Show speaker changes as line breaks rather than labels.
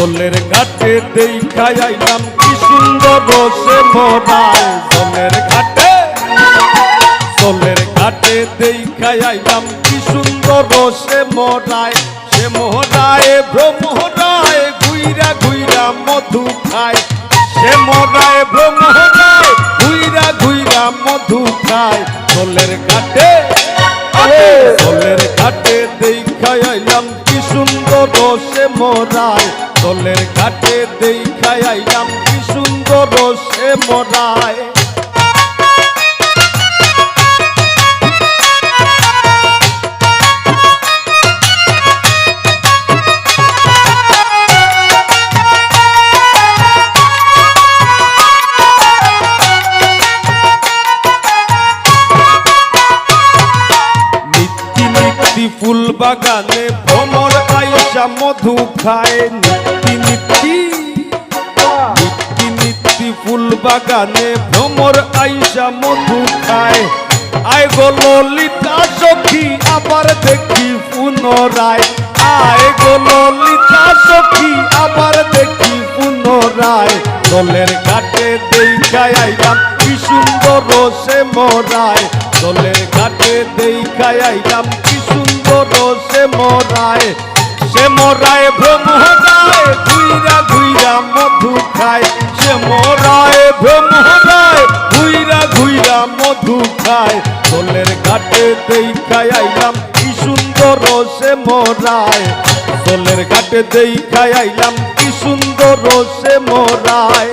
জলের ঘাটে দেখাই আইলাম কি সুন্দর রসে মরায় জলের ঘাটে। জলের ঘাটে দেখাই আইলাম কি সুন্দর রসে মরায় সে মোহরায় ভ্রমরায় ঘুইরা ঘুইরা মধু খায়। সে মরায় ভ্রমরায় ঘুইরা ঘুইরা মধু খায়। জলের ঘাটে জলের মরায় জলের ঘাটে দেখাই আইলাম কি সুন্দর রসে মরায় ফুল বাগানে ভ্রমর আইসা মধু খায় নিত্যি ফুল বাগানে ভ্রমর আইসা মধু খায় আয় গো ললিতা সখী, আবার দেখি পুনরায়। আয় গো ললিতা সখী, আবার দেখি পুনরায়। দলের ঘাটে দেখায় আইলাম, কি সুন্দর সে মরায়। দলের ঘাটে দেখায় আইলাম, কি সুন্দর রসে মরায়। সে মরায় ভ্রমরায় ঘুইরা ঘুইরা মধু খায়। সে মরায় ভ্রমরায় ঘুইরা ঘুইরা মধু খায়। সোলের ঘাটে দেখায় আইলাম, কি সুন্দর সে মরায়। সোলের ঘাটে দেখায় আইলাম, কি সুন্দর সে মরায়।